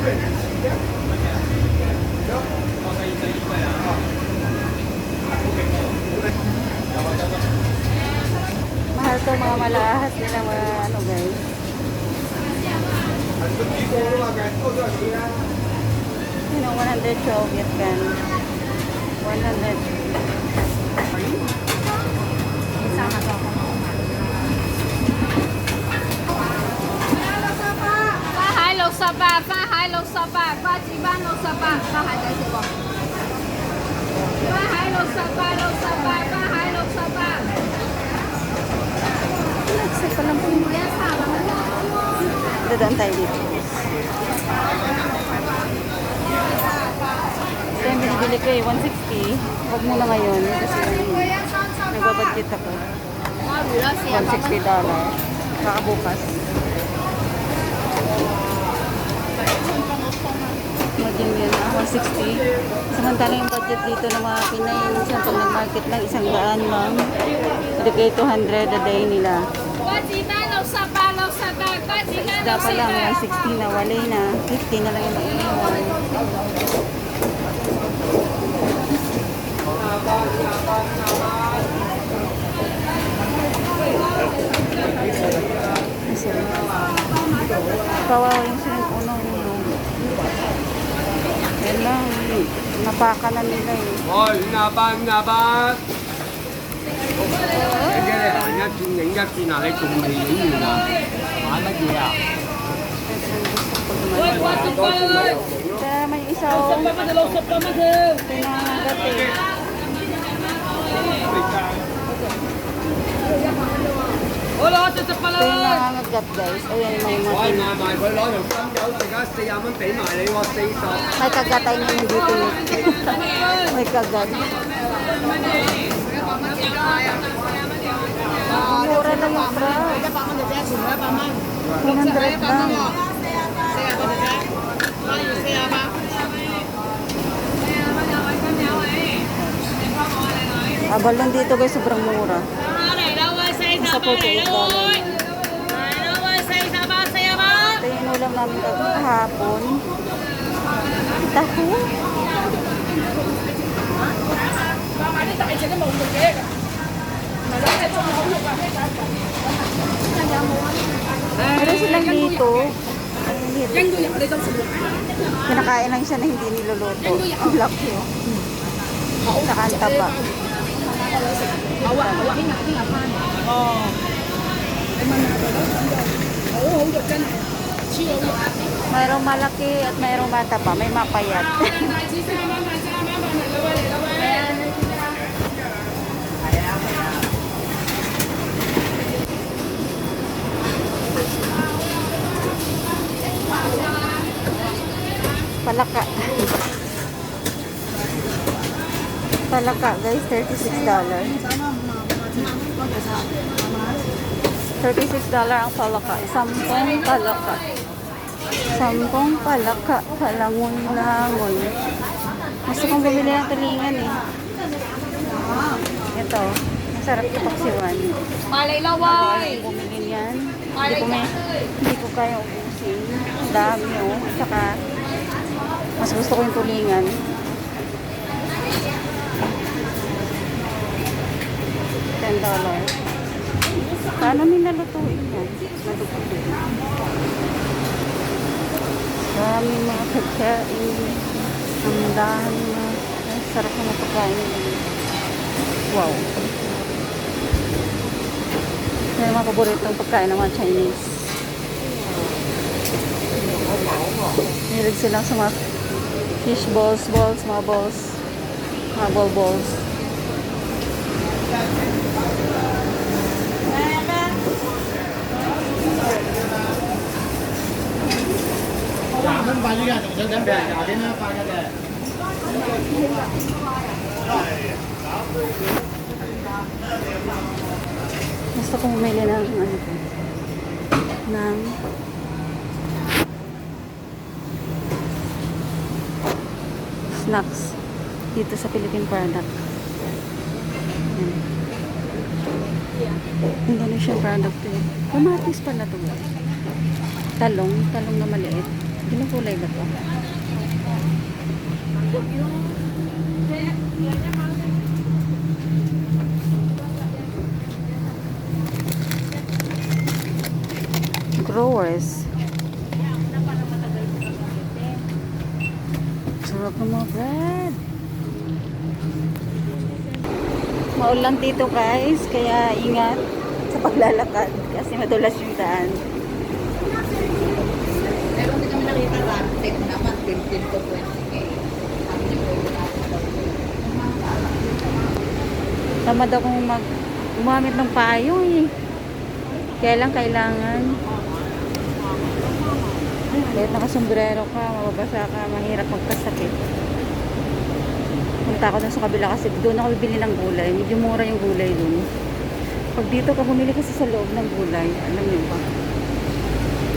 Mahal to mga malahas nila mga ano guys. You know, 112 yet can. 100. Sa ba, ba hai lô sa ba, ba chỉ ba lô sa ba, ba hai đại sự Ba hai lô sa ba, lô sa ba, ba hai lô sa ba. Nagsa pa lang po yun. Dadaan tayo dito. Ito yung binibili ko eh, 160. Huwag muna ngayon kasi nagbabudget ako. 160 dollar. Baka bukas. Maging yun, ah, 160. Samantala yung budget dito ng mga Pinay, minsan pag nag-market lang, isang daan lang. Kayo 200 a day nila. Sa Isda pa lang, 160 na, wala na. 50 na lang yung maiiwan. Kawawa yung ulo. Wala, napaka na nila eh. Oh, naba, naba. Cái kia này hành nhất chuyện những nhất chuyện là lấy cùng thì những gì là bán cái gì à? Cha may isaw. Pinanagatin. Pinanagatin. Ôi, chụp chụp Ito yung nangangagat guys. Ayan, may 我 mga 卖埋佢攞条金油，而家四廿蚊俾埋你喎，四十。 May kagatay na yung dito. May kagat. Mura lang yung price. 100 lang. Abalon dito guys, sobrang mura. Isa po sa dollar. Ito yung ulam namin kahapon. Taho. Meron silang dito. Kinakain lang siya na hindi niluluto. Ang laki oh. Saka ang taba. Mayroong malaki at mayroong bata pa. May mapayat. Palaka. Palaka guys, $36. $36 ang palaka. Sampung palaka. Sampung palaka. Kalangon-langon. Gusto kong bumili ng tulingan eh. Ito. Masarap ito paksiwan. Malay laway. yung bumili niyan. Hindi ko, may, hindi ko kaya ubusin. Ang dami oh. At saka, mas gusto ko yung tulingan. Ten dollar. Paano nila lutuin yan? Madugutin. Dami mga pagkain. Ang dami mga ay, sarap ng mga pagkain. Wow. Yan yung mga paboritong pagkain ng mga Chinese. Hilig silang sa mga fish balls, balls, mga balls, mga ball balls. Gusto kong bumili ng ano ng snacks dito sa Philippine product. Yan. Indonesian product to eh. Kamatis pala to. Talong, talong na maliit. Anong kulay ba to? Growers. Sarap ng mga bread. Maulan dito guys, kaya ingat sa paglalakad kasi madulas yung daan. Nakita rantek naman, 15 to 20k. Tamad akong mag gumamit ng payo eh. Kaya lang kailangan. Kahit nakasombrero ka, mababasa ka, mahirap magkasakit. Punta ako dun sa kabila kasi doon ako bibili ng gulay. Medyo mura yung gulay dun. Pag dito ka bumili kasi sa loob ng gulay, alam niyo ba?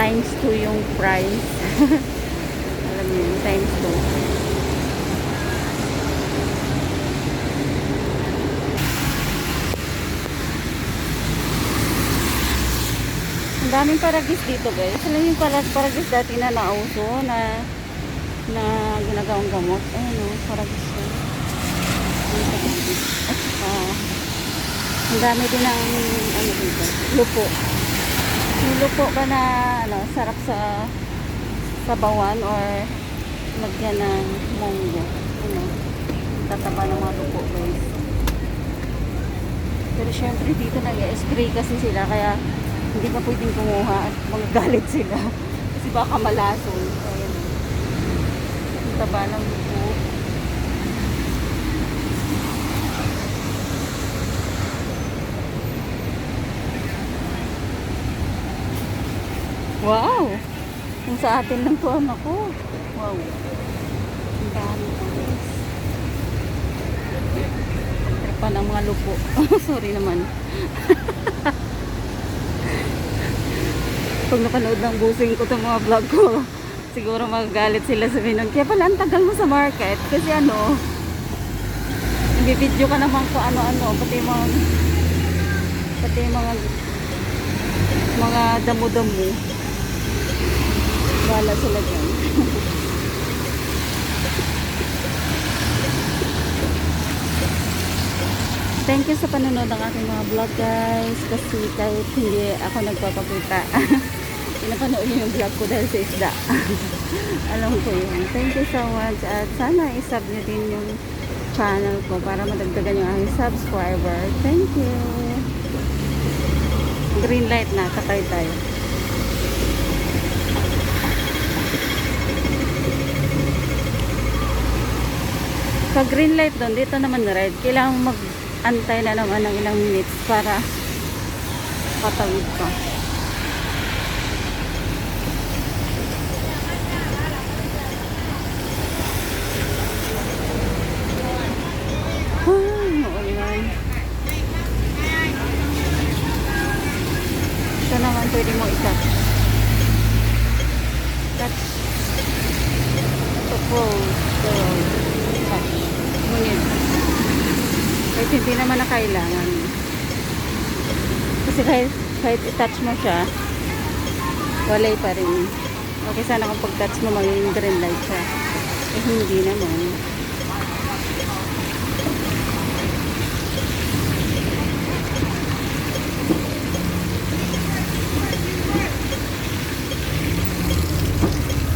Times 2 yung price. alam niyo yun, times 2. Ang daming paragis dito guys. Alam yung parag paragis dati na nauso na na ginagawang gamot. Ayun o, paragis ko. At saka, ang dami din ng ano dito, lupo. Yung lupo ba na ano, sarap sa sabawan or lagyan ng munggo. Ano, tataba ng mga lupo guys. Pero syempre dito nag-spray kasi sila kaya hindi ka pwedeng kumuha at magagalit sila. Kasi baka malason. Ayan. Ang taba ng buko. Wow! Kung sa atin lang to anak ko. Wow. Ang dami guys. Pagtripan ng mga lupo. Sorry naman. pag napanood ng busing ko itong mga vlog ko, siguro magagalit sila sa nun. Kaya pala, ang tagal mo sa market. Kasi ano, nag-video ka naman kung ano-ano, pati yung mga, pati yung mga, mga damo-damo. Wala sila dyan. Thank you sa panonood ng aking mga vlog guys. Kasi kahit hindi ako nagpapakita, pinapanood niyo yung vlog ko dahil sa isda. Alam ko yun. Thank you so much. At sana isub niyo din yung channel ko para madagdagan yung aking subscriber. Thank you. Green light na. Takay tayo. Pag green light doon, dito naman red. Kailangan mag-antay na naman ng ilang minutes para patawid ka. Ito naman pwede mo i-touch. Touch. To close. So, touch. Ngunit, kahit hindi naman na kailangan. Kasi kahit, kahit i-touch mo siya, walay pa rin. Okay sana kung pag-touch mo magiging green light siya. Eh hindi naman.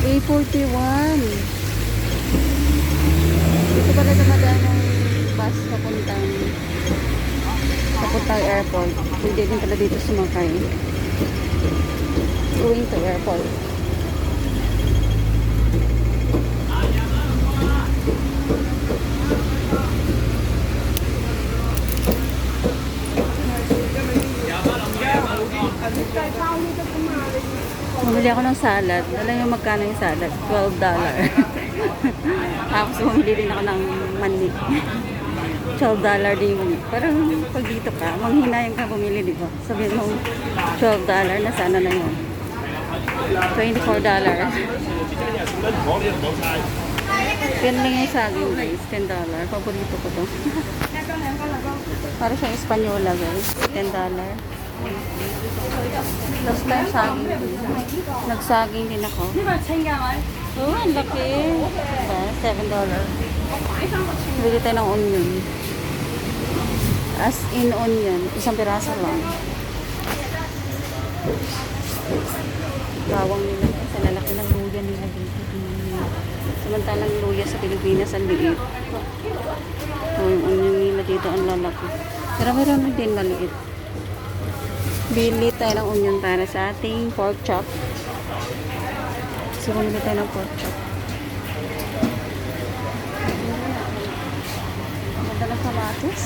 A41. Pala dumadaan ng bus papuntang papuntang airport. Pwede din pala dito sumakay. Going to airport. Bumili ako ng salad. Alam niyo magkano yung salad? $12. Tapos bumili din ako ng mani. $12 din yung. Parang pag dito ka, manghinayang ka bumili, di ba? Sabihin mo, $12 na sana na yun. $24. Yan lang yung saging guys, $10. Paborito ko to. Para siyang Espanyola guys, $10. Last time saging din. Nagsaging din ako. Oh, ang laki. Diba? $7. Bili tayo ng onion. As in onion. Isang piraso lang. Bawang nila. Sa lalaki ng luya nila dito. Samantalang luya sa Pilipinas ang liit. Oh, yung onion nila dito ang lalaki. Pero meron din maliit. Bili tayo ng onion para sa ating pork chop. So, bumili tayo ng pork chop. Madalang kamatis.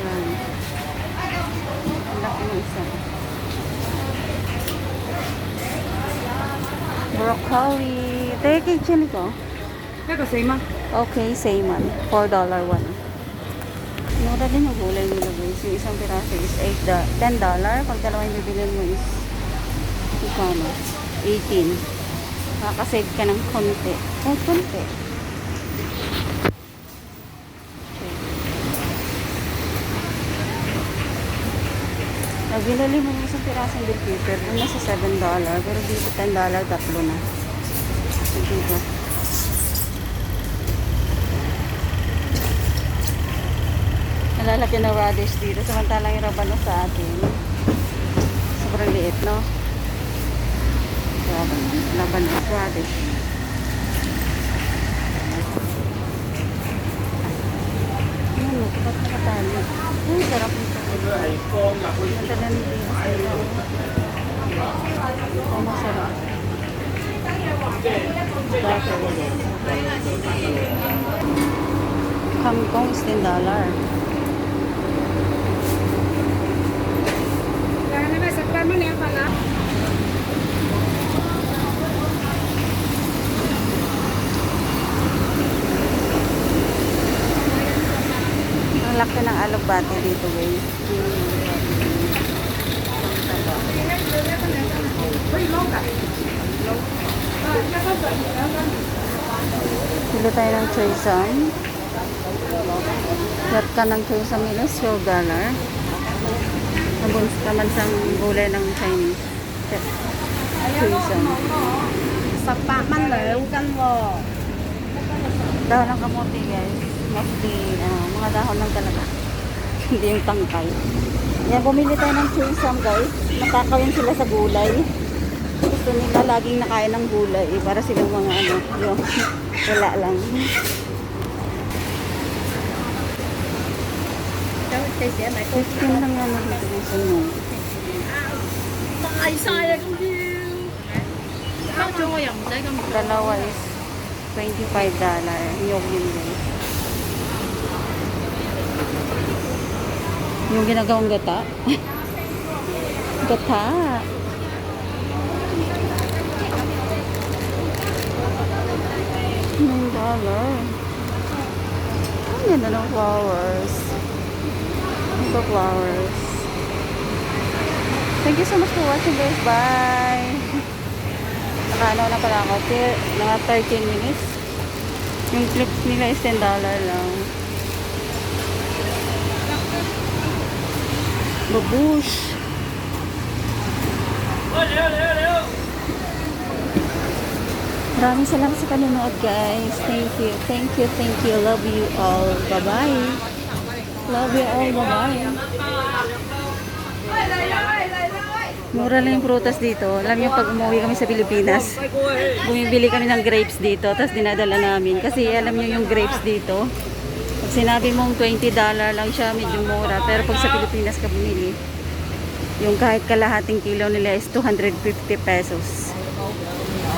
Ayan. Ang laki ng isa. Broccoli. Tayo kay chili ko. Pero same man. Okay, same ah. man. $4 one. Mura din yung gulay nila guys. Yung isang piraso is $8. $10. Pag dalawang bibilin mo is ikano. 18. Makakasave ka ng konti. Oh, konti. Pag binili mo isang pirasong bill paper, doon nasa $7. Pero dito $10, tatlo na. Dito. Nalalaki na radish dito. Samantalang yung rabano sa atin. Sobrang liit, no? Laban, laban radish. Ano, ba't nakatali? Ay, sarap nito. Nadala ni Dina sa ilo. Oh, masarap. Kangkong is $10. Kaya naman, sa kamo na pala. laki ng alugbate dito guys. Pili tayo ng choisan. Lahat ka ng choisan nila, so dollar. Nabuns naman sa gulay ng Chinese. Choisan. Sa pakman lang, kan mo. Daw ng kamuti guys mostly uh, ah, mga dahon lang talaga. Hindi yung tangkay. Yan, bumili tayo ng chewsam guys. Nakakawin sila sa gulay. Gusto nila laging nakain ng gulay eh, para silang mga ano, yun. Wala lang. Fifteen lang yan ang gusto mo. Ay, sayang view! Dalawa is 25 dollar. Yung yun yun. Yung ginagawang gata. gata. Nine dollar. Ang ganda ng flowers. Ito flowers. Thank you so much for watching guys. Bye! Nakaano na pala ako. Mga 13 minutes. Yung clips nila is $10 lang. Babush! Maraming salamat sa panonood guys. Thank you. Thank you. Thank you. Love you all. Bye-bye. Love you all. Bye-bye. Mura lang yung prutas dito. Alam niyo pag umuwi kami sa Pilipinas, bumibili kami ng grapes dito, tapos dinadala namin. Kasi alam niyo yung grapes dito, sinabi mong $20 lang siya, medyo mura. Pero pag sa Pilipinas ka bumili, yung kahit kalahating kilo nila is 250 pesos.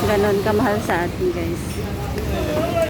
Ganon kamahal sa atin guys.